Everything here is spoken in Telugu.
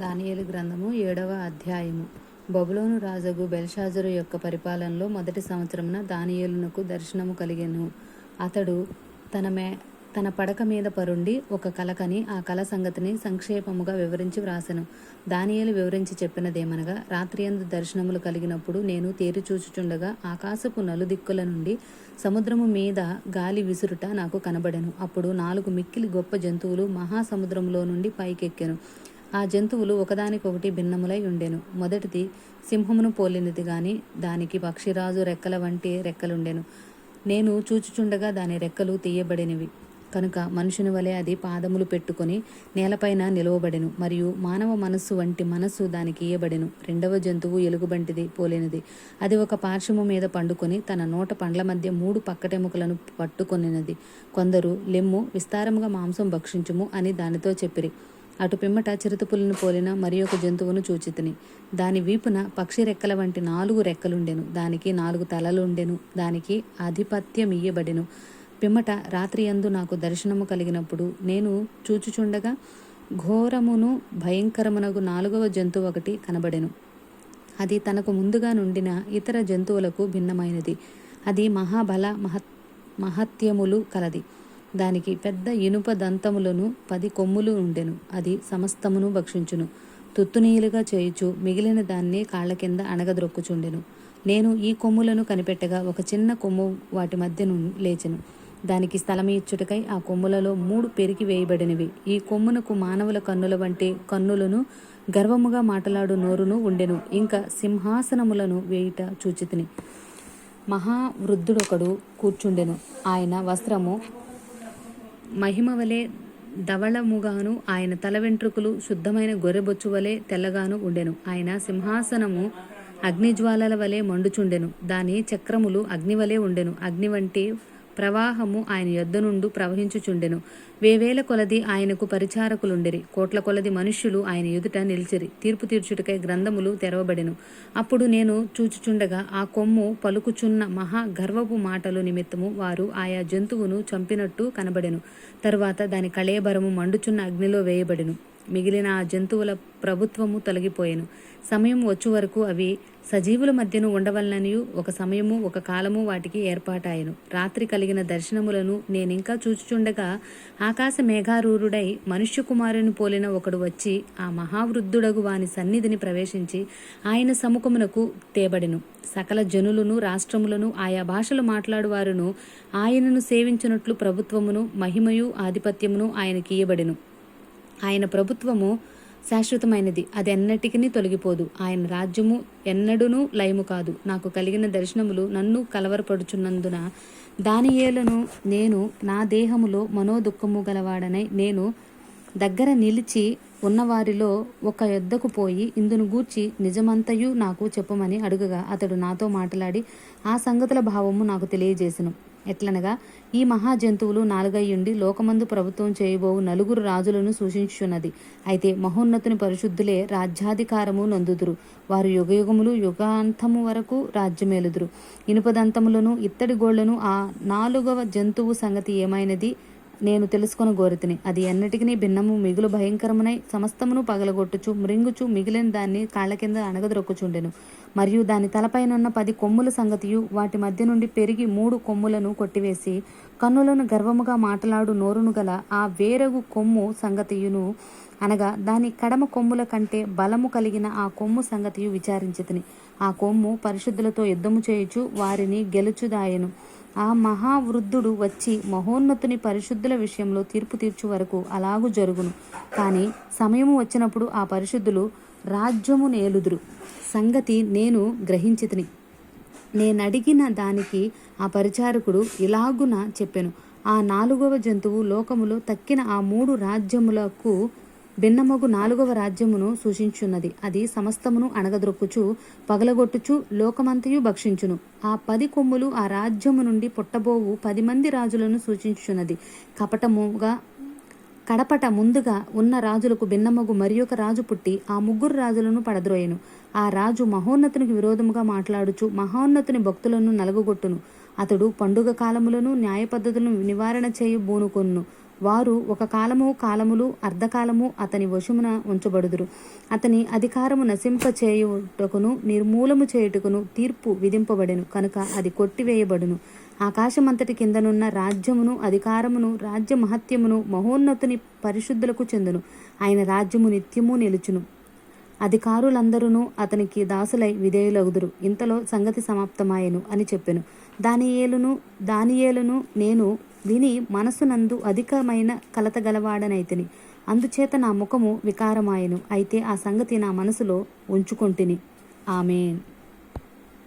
దానియేలు గ్రంథము ఏడవ అధ్యాయము. బబులోను రాజగు బెల్షాజరు యొక్క పరిపాలనలో మొదటి సంవత్సరమున దానియేలునకు దర్శనము కలిగెను. అతడు తన మే తన పడక మీద పరుండి ఒక కలకని ఆ కల సంగతిని సంక్షేపముగా వివరించి వ్రాసెను. దానియేలు వివరించి చెప్పినదేమనగా రాత్రియందు దర్శనములు కలిగినప్పుడు నేను తేరి చూచుచుండగా ఆకాశపు నలుదిక్కుల నుండి సముద్రము మీద గాలి విసురుట నాకు కనబడెను. అప్పుడు నాలుగు మిక్కిలి గొప్ప జంతువులు మహాసముద్రములో నుండి పైకెక్కెను. ఆ జంతువులు ఒకదానికొకటి భిన్నములై ఉండెను. మొదటిది సింహమును పోలినది గాని దానికి పక్షిరాజు రెక్కల వంటి రెక్కలుండెను. నేను చూచుచుండగా దాని రెక్కలు తీయబడినవి. కనుక మనుషుని వలె అది పాదములు పెట్టుకొని నేలపైన నిలవబడెను. మరియు మానవ మనస్సు వంటి మనస్సు దానికి ఇయ్యబడెను. రెండవ జంతువు ఎలుగుబంటిది పోలినది. అది ఒక పార్శ్వము మీద పండుకొని తన నోట పండ్ల మధ్య మూడు పక్కటెముకలను పట్టుకొనినది. కొందరు లెమ్ము విస్తారముగా మాంసం భక్షించుము అని దానితో చెప్పిరి. అటు పిమ్మట చిరుతపులిని పోలిన మరి ఒక జంతువును చూచితిని. దాని వీపున పక్షి రెక్కల వంటి నాలుగు రెక్కలుండెను. దానికి నాలుగు తలలుండెను. దానికి ఆధిపత్యమియ్యబడెను. పిమ్మట రాత్రి అందు నాకు దర్శనము కలిగినప్పుడు నేను చూచుచుండగా ఘోరమును భయంకరమునకు నాలుగవ జంతువు ఒకటి కనబడెను. అది తనకు ముందుగా నుండిన ఇతర జంతువులకు భిన్నమైనది. అది మహాబల మహత్ మహత్యములు కలది. దానికి పెద్ద ఇనుప దంతములను పది కొమ్ములు ఉండెను. అది సమస్తమును భక్షించును. తుత్తునీలుగా చేయుచు మిగిలిన దాన్ని కాళ్ళ కింద అణగద్రొక్కుచుండెను నేను ఈ కొమ్ములను కనిపెట్టగా ఒక చిన్న కొమ్ము వాటి మధ్యను లేచెను. దానికి స్థలమిచ్చుటకై ఆ కొమ్ములలో మూడు పెరిగి వేయబడినవి. ఈ కొమ్మునకు మానవుల కన్నుల వంటి కన్నులను గర్వముగా మాటలాడు నోరును ఉండెను. ఇంకా సింహాసనములను వేయుట చూచితిని. మహావృద్ధుడొకడు కూర్చుండెను. ఆయన వస్త్రము మహిమవలే ధవళముగాను ఆయన తల వెంట్రుకలు శుద్ధమైన గొర్రెబొచ్చు వలె తెల్లగాను ఉండెను. ఆయన సింహాసనము అగ్నిజ్వాలల వలె మండుచుండెను. దాని చక్రములు అగ్ని వలె ఉండెను. అగ్ని వంటి ప్రవాహము ఆయన యొద్ద నుండు ప్రవహించుచుండెను. వేవేల కొలది ఆయనకు పరిచారకులుండిరి. కోట్ల కొలది మనుష్యులు ఆయన ఎదుట నిలిచిరి. తీర్పు తీర్చుటకై గ్రంథములు తెరవబడెను. అప్పుడు నేను చూచుచుండగా ఆ కొమ్ము పలుకుచున్న మహా గర్వపు మాటలు నిమిత్తము వారు ఆయా జంతువును చంపినట్టు కనబడెను. తరువాత దాని కళేబరము మండుచున్న అగ్నిలో వేయబడెను. మిగిలిన ఆ జంతువుల ప్రభుత్వము తొలగిపోయెను. సమయం వచ్చు వరకు అవి సజీవుల మధ్యను ఉండవలననియు ఒక సమయము ఒక కాలము వాటికి ఏర్పాటాయను. రాత్రి కలిగిన దర్శనములను నేనింకా చూచుచుండగా ఆకాశ మేఘారూరుడై మనుష్య కుమారుని పోలిన ఒకడు వచ్చి ఆ మహావృద్ధుడగు వాని సన్నిధిని ప్రవేశించి ఆయన సముఖమునకు తేబడెను. సకల జనులను రాష్ట్రములను ఆయా భాషలు మాట్లాడువారును ఆయనను సేవించినట్లు ప్రభుత్వమును మహిమయు ఆధిపత్యమును ఆయనకి ఆయన ప్రభుత్వము శాశ్వతమైనది. అది ఎన్నటికీ తొలగిపోదు. ఆయన రాజ్యము ఎన్నడూనూ లయము కాదు. నాకు కలిగిన దర్శనములు నన్ను కలవరపడుచున్నందున దానియేలను నేను నా దేహములో మనోదుఖము గలవాడనై నేను దగ్గర నిలిచి ఉన్నవారిలో ఒక యొద్దకు పోయి ఇందును గూర్చి నిజమంతయు నాకు చెప్పమని అడుగగా అతడు నాతో మాట్లాడి ఆ సంగతుల భావము నాకు తెలియజేసను. ఎట్లనగా ఈ మహాజంతువులు నాలుగయ్యుండి లోకమందు ప్రభుత్వం చేయబోవు నలుగురు రాజులను సూచించుచున్నది. అయితే మహోన్నతుని పరిశుద్ధులే రాజ్యాధికారము నందుదురు. వారు యుగయుగములు యుగాంతము వరకు రాజ్యమేలుదురు. ఇనుపదంతములను ఇత్తడి గోళ్ళను ఆ నాలుగవ జంతువు సంగతి ఏమైనది? నేను తెలుసుకొని గోరితిని. అది ఎన్నటికీ భిన్నము మిగులు భయంకరమునై సమస్తమును పగలగొట్టుచు మృంగుచు మిగిలిన దాన్ని కాళ్ళ కింద అణగద్రొక్కుచుండెను మరియు దాని తలపైనున్న పది కొమ్ముల సంగతియు వాటి మధ్య నుండి పెరిగి మూడు కొమ్ములను కొట్టివేసి కన్నులను గర్వముగా మాట్లాడు నోరును గల ఆ వేరగు కొమ్ము సంగతియును అనగా దాని కడమ కొమ్ముల కంటే బలము కలిగిన ఆ కొమ్ము సంగతియు విచారించితిని. ఆ కొమ్ము పరిశుద్ధులతో యుద్ధము చేయుచు వారిని గెలుచుదాయను. ఆ మహావృద్ధుడు వచ్చి మహోన్నతుని పరిశుద్ధుల విషయంలో తీర్పు తీర్చు వరకు అలాగూ జరుగును. కానీ సమయము వచ్చినప్పుడు ఆ పరిశుద్ధులు రాజ్యము నేలుదురు. సంగతి నేను గ్రహించితిని. నేనడిగిన దానికి ఆ పరిచారకుడు ఇలాగున చెప్పాను. ఆ నాలుగవ జంతువు లోకములో తక్కిన ఆ మూడు రాజ్యములకు భిన్నమగు నాలుగవ రాజ్యమును సూచించున్నది. అది సమస్తమును అణగద్రొక్కుచు పగలగొట్టుచు లోకమంతయు భక్షించును. ఆ పది కొమ్ములు ఆ రాజ్యము నుండి పుట్టబోవు పది మంది రాజులను సూచించున్నది కపటముగా కడపట ముందుగా ఉన్న రాజులకు భిన్నమగు మరి ఒక రాజు పుట్టి ఆ ముగ్గురు రాజులను పడద్రోయెను. ఆ రాజు మహోన్నతునికి విరోధముగా మాట్లాడుచు మహోన్నతుని భక్తులను నలుగుగొట్టును. అతడు పండుగ కాలములను న్యాయ పద్ధతులను నివారణ చేయు బూనుకొన్ను వారు ఒక కాలము కాలములు అర్ధకాలము అతని వశమున ఉంచబడుదురు. అతని అధికారము నశింపచేయుటకును నిర్మూలము చేయుటకును తీర్పు విధింపబడెను. కనుక అది కొట్టివేయబడును. ఆకాశమంతటి కిందనున్న రాజ్యమును అధికారమును రాజ్య మహత్యమును మహోన్నతుని పరిశుద్ధులకు చెందును. ఆయన రాజ్యము నిత్యము నిలుచును. అధికారులందరూ అతనికి దాసులై విధేయులగుదురు. ఇంతలో సంగతి సమాప్తమాయెను అని చెప్పెను. దానియేలును దానియేలును నేను విని మనసునందు అధికమైన కలత గలవాడనైతిని అందుచేత నా ముఖము వికారమాయను. అయితే ఆ సంగతి నా మనసులో ఉంచుకొంటిని. ఆమెన్.